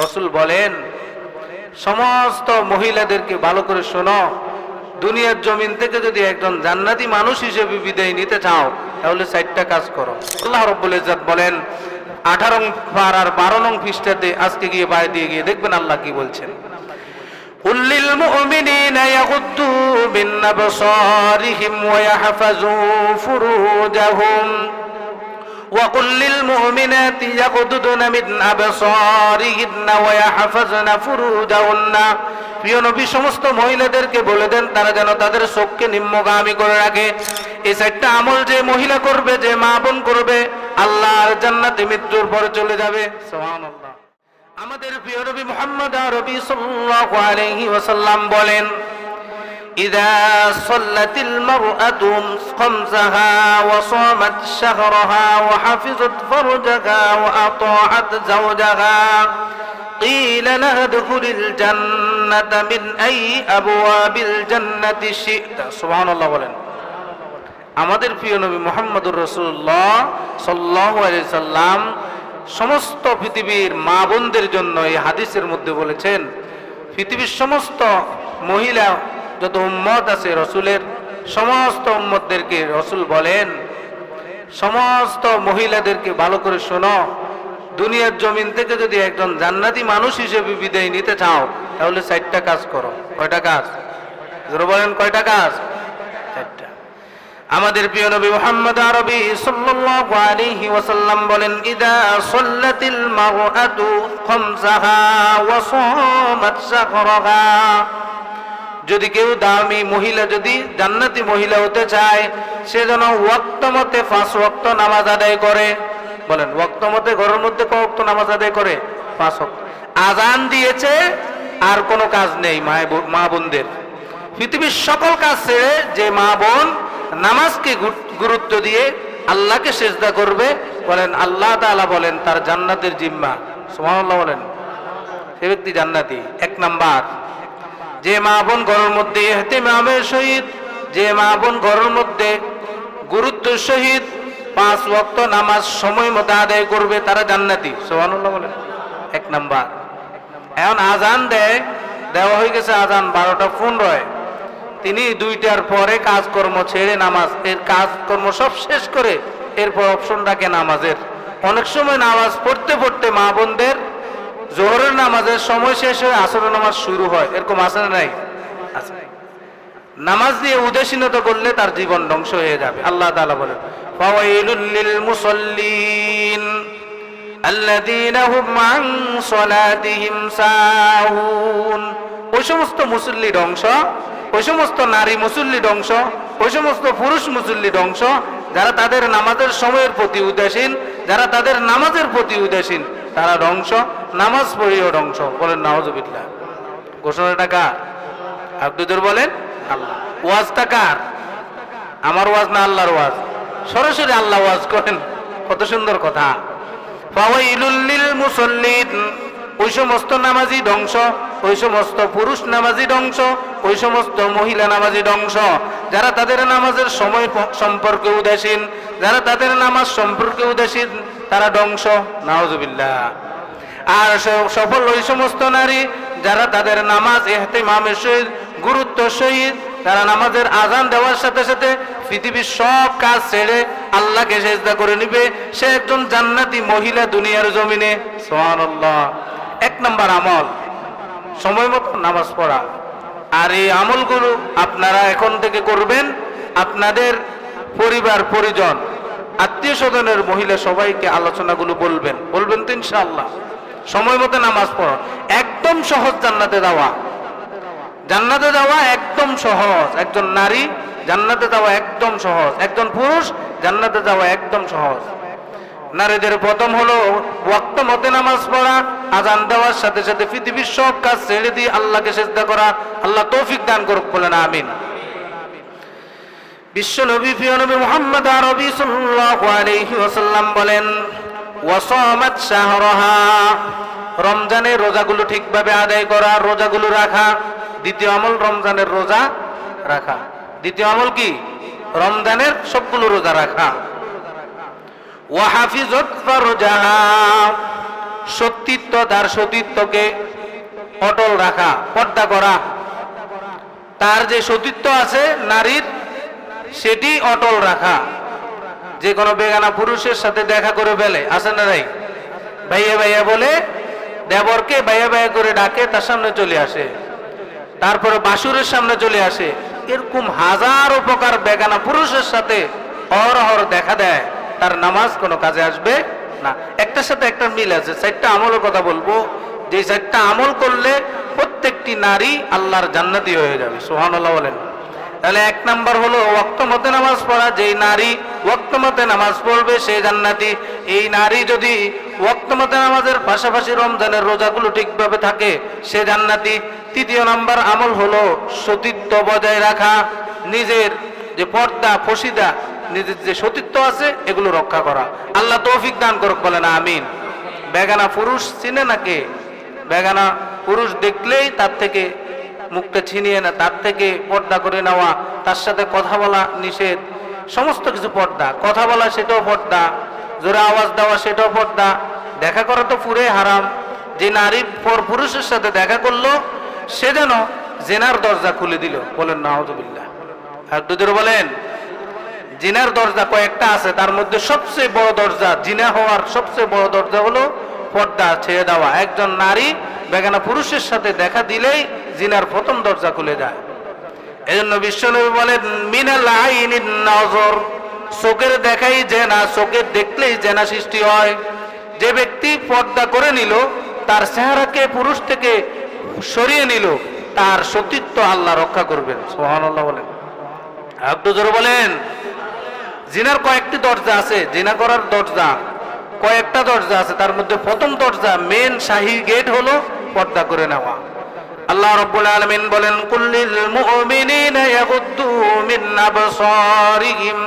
রসুল বলেন, সমস্ত মহিলাদেরকে ভালো করে শোনো। দুনিয়ার জমিন থেকে যদি একজন জান্নাতি মানুষ হিসেবে বিদায় নিতে চাও, তাহলে সাইডটা কাজ করো। আল্লাহ রব্বুল ইজাত বলেন, আঠারো পার আর বারো নং পৃষ্ঠাতে আজকে গিয়ে বাইরে দিয়ে গিয়ে দেখবেন আল্লাহ কি বলছেন। উল্লিল وقل للمؤمنات يغضضن من أبصارهن ويحفظن فروجهن প্রিয় নবী সমস্ত মহিলাদেরকে বলে দেন তারা যেন তাদের চোখকে নিম্নগামী করে রাখে এই চারটা আমল যে মহিলা করবে যে মা বোন করবে আল্লাহর জান্নাতে মৃত্যুর পরে চলে যাবে সুবহানাল্লাহ আমাদের প্রিয় নবী মুহাম্মদ রবি সাল্লাল্লাহু আলাইহি ওয়াসাল্লাম বলেন إذا صلت المرأة خمسها وصامت شهرها وحفظت فرجها وأطاعت زوجها قيل لها ادخل الجنة من أي أبواب الجنة شئت سبحان الله বলেন আমাদের প্রিয় নবী মোহাম্মদুর রসুল্লাহ সাল্লাহ সাল্লাম সমস্ত পৃথিবীর মা বোনদের জন্য এই হাদিসের মধ্যে বলেছেন পৃথিবীর সমস্ত মহিলা যত উম্মত আছে রসুলের, সমস্ত উম্মতদেরকে রসুল বলেন, সমস্ত মহিলাদেরকে ভালো করে শোনো, দুনিয়ার জমিন থেকে যদি একজন জান্নাতি মানুষ হিসেবে বিদায় নিতে চাও, তাহলে চারটা কাজ করো। কয়টা কাজ? জোরে বলেন, কয়টা কাজ? চারটা। আমাদের প্রিয় নবী মুহাম্মদ আরবি সাল্লাল্লাহু আলাইহি ওয়াসাল্লাম বলেন, ইদা সাল্লাতিল মারআতু খামসাহা ওয়া সামাত যদি কেউ দামি মহিলা, যদি জান্নাতি মহিলা হতে চায়, সে যেন ওয়াক্ত মতে পাঁচ ওয়াক্ত নামাজ আদায় করে। বলেন ওয়াক্ত মতে ঘরের মধ্যে ক ওয়াক্ত নামাজ আদায় করে? পাঁচ ওয়াক্ত। আজান দিয়েছে, আর কোনো কাজ নেই মা বোনদের। পৃথিবীর সকল কাজ ছেড়ে যে মা বোন নামাজকে গুরুত্ব দিয়ে আল্লাহকে সেজদা করবে, বলেন, আল্লাহ তাআলা বলেন, তার জান্নাতের জিম্মা। সুবহানাল্লাহ বলেন। সে ব্যক্তি জান্নাতি। এক নাম্বার। যে মা বোন ঘরের মধ্যে এহতেমামের সহিত, যে মা বোন ঘরের মধ্যে গুরুত্ব সহিত পাঁচ ওয়াক্ত নামাজ সময় মতো আদায় করবে, তারা জান্নাতি। সুবহানাল্লাহ বলেন এক নাম্বার। এখন আজান দেয়, দেওয়া হয়ে গেছে আজান বারোটা ফোন রয় তিনি দুইটার পরে কাজকর্ম ছেড়ে নামাজ, এর কাজকর্ম সব শেষ করে এরপর অপশন রাখে নামাজের। অনেক সময় নামাজ পড়তে পড়তে মা বোনদের জোহরের নামাজের সময় শেষ হয়ে আসরের নামাজ শুরু হয় এরকম আছে না নাই আছে নামাজ দিয়ে উদাসীনতা করলে তার জীবন ধ্বংস হয়ে যাবে আল্লাহ তাআলা বলেন ফাওয়াইলুল লিল মুসাল্লিন الذين هم عن صلاتهم ساهون ওই সমস্ত মুসল্লির অংশ ওই সমস্ত নারী মুসল্লির অংশ ওই সমস্ত পুরুষ মুসল্লির অংশ যারা তাদের নামাজের সময়ের প্রতি উদাসীন যারা তাদের নামাজের প্রতি উদাসীন তারা ধ্বংস, নামাজ পড়িও ধ্বংস। বলেন নাওজবিল্লাহ ঘোষণাটা কার? আব্দুদের বলেন, আল্লাহ। ওয়াজটা কার? আমার ওয়াজ না আল্লাহর ওয়াজ? সরাসরি আল্লাহ ওয়াজ করেন। কত সুন্দর কথা। ফাওয়াইলুল লিল মুসাল্লিন। ওই সমস্ত নামাজি ধ্বংস, ওই সমস্ত পুরুষ নামাজি ধ্বংস, ওই সমস্ত মহিলা নামাজি ধ্বংস। যারা তাদের নামাজের সময় সম্পর্কে উদাসীন, যারা তাদের নামাজ সম্পর্কে উদাসীন তারা ধ্বংস নাওজুবিল্লাহ আর সফল ওই সমস্ত নারী যারা তাদের নামাজ এহতেমামের সহিত, গুরুত্ব সহিত, তারা নামাজের আজান দেওয়ার সাথে সাথে পৃথিবীর সব কাজ ছেড়ে আল্লাহকে সেজদা করে নিবে। সে একজন জান্নাতি মহিলা দুনিয়ার জমিনে, সুবহানাল্লাহ। এক নম্বর আমল, সময় মতো নামাজ পড়া। আর এই আমলগুলো আপনারা এখন থেকে করবেন। আপনাদের পরিবার, পরিজন আত্মীয় স্বজনের মহিলা সবাইকে আলোচনাগুলো বলবেন। বলবেন তো ইনশাআল্লাহ। সময় মতো নামাজ পড়া। একদম সহজ জান্নাতে যাওয়া। জান্নাতে যাওয়া একদম সহজ। একজন নারী, জান্নাতে যাওয়া একদম সহজ। একজন পুরুষ, জান্নাতে যাওয়া একদম সহজ। নারীদের প্রথম হলো ওয়াক্ত মতে নামাজ পড়া, আজান দেওয়ার সাথে সাথে পৃথিবীর সব কাজ ছেড়ে দিয়ে আল্লাহকে সেজদা করা। আল্লাহ তৌফিক দান করুক বলেন, আমিন। বিশ্ব নবী প্রিয় নবী মুহাম্মদ আরবি সাল্লাল্লাহু আলাইহি ওয়াসাল্লাম বলেন, ওয়াসামাত শাহরাহা রমজানের রোজাগুলো ঠিকভাবে আদায় করা, রোজাগুলো রাখা। দ্বিতীয় আমল রমজানের রোজা রাখা। দ্বিতীয় আমল কি? রমজানের সবগুলো রোজা রাখা। ওয়াহাফিজত ফারজাহা সত্যিত্ব তার সতীত্বকে অটল রাখা, পর্দা করা। তার যে সতীত্ব আছে, নারীর সেটি অটল রাখা। যে কোনো বেগানা পুরুষের সাথে দেখা করে ফেলে, আছে না নাই? ভাইয়া ভাইয়া বলে, দেবরকে ভাইয়া ভাইয়া করে ডাকে, তার সামনে চলে আসে। তারপরে বাসুরের সামনে চলে আসে। এরকম হাজার উপকার বেগানা পুরুষের সাথে অহরহর দেখা দেয়, তার নামাজ কোনো কাজে আসবে না। একটার সাথে একটা মিল আছে, চারটা আমলের কথা বলব। যে চারটা আমল করলে প্রত্যেকটি নারী আল্লাহর জান্নাতি হয়ে যাবে সোহানুল্লাহ বলেন। তাহলে এক নাম্বার হলো মতে নামাজ পড়া, যেই নারী মতে নামাজ পড়বে সে জান্নাতি। এই নারী যদি মতে নামাজের পাশাপাশি রমজানের রোজাগুলো ঠিকভাবে থাকে, সে জান্নাতি। তৃতীয় নাম্বার আমল হলো সতীত্ব বজায় রাখা, নিজের যে পর্দা, ফসিদা, নিজের যে সতীত্ব আছে, এগুলো রক্ষা করা। আল্লাহ তৌফিক দান করুক বলে না আমিন। বেগানা পুরুষ চিনে নাকি বেগানা পুরুষ দেখলেই তার থেকে মুখটা ছিনিয়ে না তার থেকে পর্দা করে নেওয়া, তার সাথে কথা বলা নিষেধ, সমস্ত কিছু পর্দা। কথা বলা সেটাও পর্দা, জোরে আওয়াজ দেওয়া সেটাও পর্দা। দেখা করা তো পুরে হারাম। যে নারী পর পুরুষের সাথে দেখা করল, সে যেন জেনার দরজা খুলে দিল। বলেন নাহজবিল্লা আর দুদের বলেন। জিনার দরজা কয়েকটা আছে, তার মধ্যে সবচেয়ে বড় দরজা, জিনা হওয়ার সবচেয়ে বড় দরজা হলো পর্দা ছেড়ে দেওয়া। একজন নারী বেগানা পুরুষের সাথে দেখা দিলেই জিনার প্রথম দরজা খুলে যায়। এজন্য বিশ্বনবী বলেন, মিনাল আইনিন নজর, চোখের দেখাই জেনা, চোখের দেখলেই জেনা সৃষ্টি হয়। যে ব্যক্তি পর্দা করে নিল, তার চেহারাকে পুরুষ থেকে সরিয়ে নিল, তার সতীত্ব আল্লাহ রক্ষা করবেন। সোহানুল্লাহ বলেন। আব্দুল জোর বলেন, জিনার কয়েকটি দরজা আছে, জিনা করার দরজা, কয়েকটা দরজা আছে, তার মধ্যে প্রথম দরজা মেন শাহী গেট হলো পর্দা করে নেওয়া। আল্লাহ রাব্বুল আলামিন বলেন, কুল্লিল মুমিনিনা ইয়াগুদ্দু মিন আবসারিহিম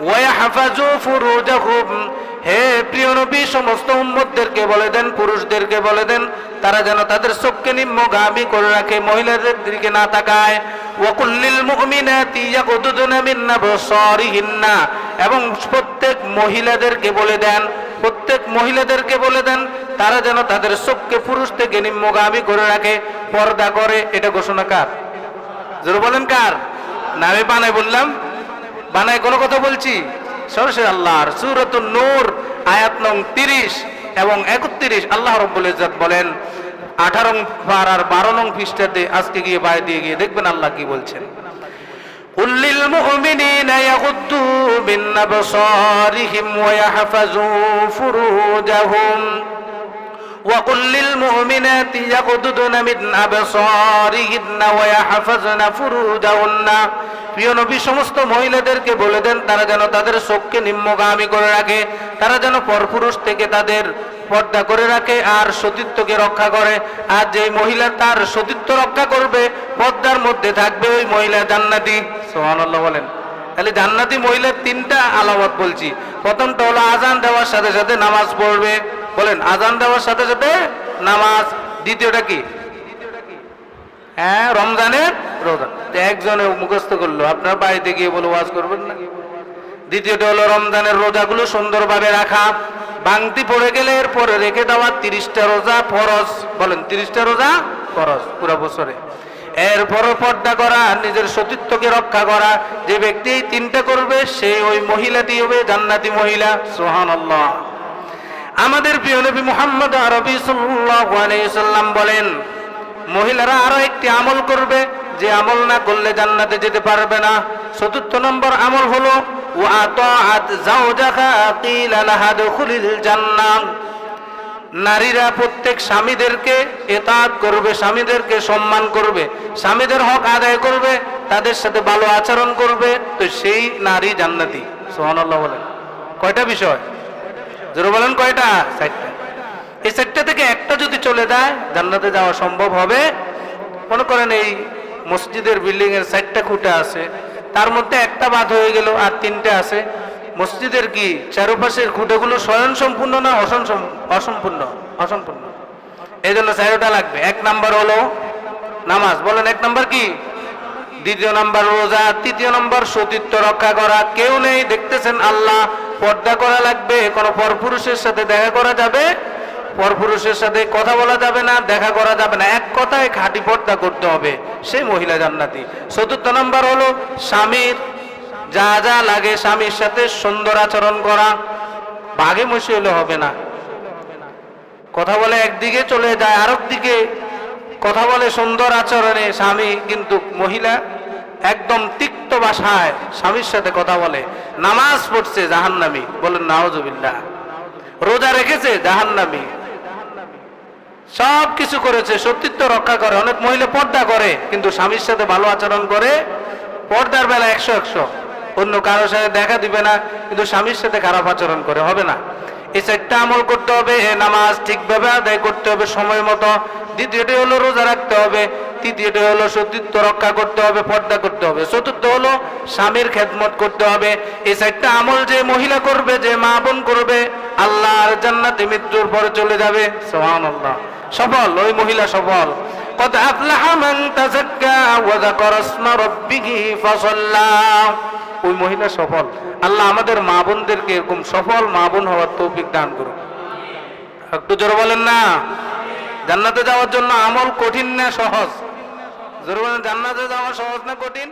ওয়া ইয়াহফাজু ফুরুজাহুম। হে প্রিয় নবী, সমস্ত উম্মতদেরকে বলে দেন, পুরুষদেরকে বলে দেন, তারা যেন তাদের চোখকে নিম্নগামী করে রাখে, মহিলাদের দিকে না তাকায়। ওয়াকুল্লিল মুমিনাতি ইয়াগুদুনা মিন আবসারিহিন্না। এবং প্রত্যেক মহিলাদেরকে বলে দেন, প্রত্যেক মহিলাদেরকে বলে দেন, তারা যেন তাদের চোখকে পুরুষ থেকে নিম্নগামী করে রাখে। পর্দা করে, এটা ঘোষণা কার? জোর বলেন কার? না, আমি বানায় বললাম। বানায় কোনো কথা বলছি? সরষে আল্লাহর সুরত নূর, আয়াত নং তিরিশ এবং একত্রিশ আল্লাহ রব্বুল ইজাত বলেন, আঠারো বার আর বারো নং পৃষ্ঠাতে আজকে গিয়ে বাই দিয়ে গিয়ে দেখবেন আল্লাহ কি বলছেন। উল্লিল মুমিনিনা ইয়াগুদ্দু মিন আবসারিহিম ওয়া ইয়াহফাযু ফুরুজাহুম। وقل للمؤمنات يغضضن من أبصارهن ويحفظن فروجهن প্রিয় নবী সমস্ত মহিলাদেরকে বলে দেন তারা যেন তাদের চোখকে নিম্নগামী করে রাখে তারা যেন পরপুরুষ থেকে তাদের পর্দা করে রাখে আর সতীত্বকে রক্ষা করে আর যে মহিলা তার সতীত্ব রক্ষা করবে পর্দার মধ্যে থাকবে ওই মহিলা জান্নাতি সোহানাল্লাহ বলেন তাহলে জান্নাতি মহিলার তিনটা আলামত বলছি প্রথমটা হলো আজান দেওয়ার সাথে সাথে নামাজ পড়বে বলেন, আজান দেওয়ার সাথে সাথে নামাজ, দ্বিতীয়টা কি? হ্যাঁ রমজানের রোজা। তো একজনে মুখস্থ করল, আপনার বাড়িতে গিয়ে বলে, ওয়াজ করবেন না। দ্বিতীয়টা হলো, রমজানের রোজাগুলো সুন্দরভাবে রাখা। বাংতি পড়ে গেলে এরপরে রেখে দেওয়া তিরিশটা রোজা ফরজ। বলেন, তিরিশটা রোজা ফরজ পুরো বছরে। এরপরও পর্দা করা, নিজের সতীত্বকে রক্ষা করা। যে ব্যক্তি এই তিনটা করবে, সে ওই মহিলাটি হবে জান্নাতি মহিলা। সোহান আমাদের প্রিয় মুহাম্মদ আরবি সাল্লাম বলেন, মহিলারা আরও একটি আমল করবে, যে আমল না করলে জান্নাতে যেতে পারবে না। চতুর্থ নম্বর আমল হলো নারীরা প্রত্যেক স্বামীদেরকে এতাত করবে, স্বামীদেরকে সম্মান করবে, স্বামীদের হক আদায় করবে, তাদের সাথে ভালো আচরণ করবে। তো সেই নারী জান্নাতি সোহানাল্লাহ বলেন। কয়টা বিষয়? জোরে বলেন কয়টা? চারটা। এই চারটা থেকে একটা যদি চলে যায়, জান্নাতে যাওয়া সম্ভব হবে। মনে করেন এই মসজিদের বিল্ডিং এর চারটা খুঁটে আছে, তার মধ্যে একটা বাদ হয়ে গেল আর তিনটে আছে। মসজিদের কি চারপাশের খুঁটেগুলো স্বয়ং সম্পূর্ণ না অসম- অসম্পূর্ণ? অসম্পূর্ণ। এই জন্য চারোটা লাগবে। এক নাম্বার হলো নামাজ। বলেন এক নাম্বার কি? দ্বিতীয় নাম্বার রোজা, তৃতীয় নাম্বার সতীত্ব রক্ষা করা। কেউ নেই, দেখতেছেন আল্লাহ পর্দা করা লাগবে, কোনো পরপুরুষের সাথে দেখা করা যাবে, পরপুরুষের সাথে কথা বলা যাবে না, দেখা করা যাবে না। এক কথায় খাঁটি পর্দা করতে হবে, সেই মহিলা জান্নাতি। চতুর্থ নম্বর হলো স্বামীর যা যা লাগে স্বামীর সাথে সুন্দর আচরণ করা বাঘে মশি হলে হবে না। কথা বলে একদিকে চলে যায়, আরেক দিকে কথা বলে সুন্দর আচরণে স্বামী কিন্তু মহিলা একদম তিক্ত ভাষায় স্বামীর সাথে কথা বলে। নামাজ পড়ছে জাহান্নামি। বলেন নাওজুবিল্লাহ রোজা রেখেছে জাহান্নামি। সব কিছু করেছে, সতীত্ব রক্ষা করে, অনেক মহিলা পর্দা করে, কিন্তু স্বামীর সাথে ভালো আচরণ করে, পর্দার বেলা একশো একশো। অন্য কারোর সাথে দেখা দিবে না, কিন্তু স্বামীর সাথে খারাপ আচরণ করে, হবে না। এই চারটা আমল করতে হবে এ নামাজ ঠিকভাবে আদায় করতে হবে সময় মতো দ্বিতীয়টি হলো রোজা রাখতে হবে তৃতীয়টি হলো সতীত্ব রক্ষা করতে হবে পর্দা করতে হবে চতুর্থ হলো স্বামীর খেদমত করতে হবে এই চারটা আমল যে মহিলা করবে যে মা বোন করবে আল্লাহর জান্নাতে মৃত্যুর পরে চলে যাবে সুবহানাল্লাহ সফল ওই মহিলা সফল قد أفلح من تزكى وذكر اسم ربه فصلى ওই মহিলা সফল। আল্লাহ আমাদের মা বোনদেরকে এরকম সফল মা বোন হওয়ার তৌফিক দান করুন একটু জোরে বলেন না? জান্নাতে যাওয়ার জন্য আমল কঠিন না সহজ? জোরে বলেন, জান্নাতে যাওয়া সহজ না কঠিন?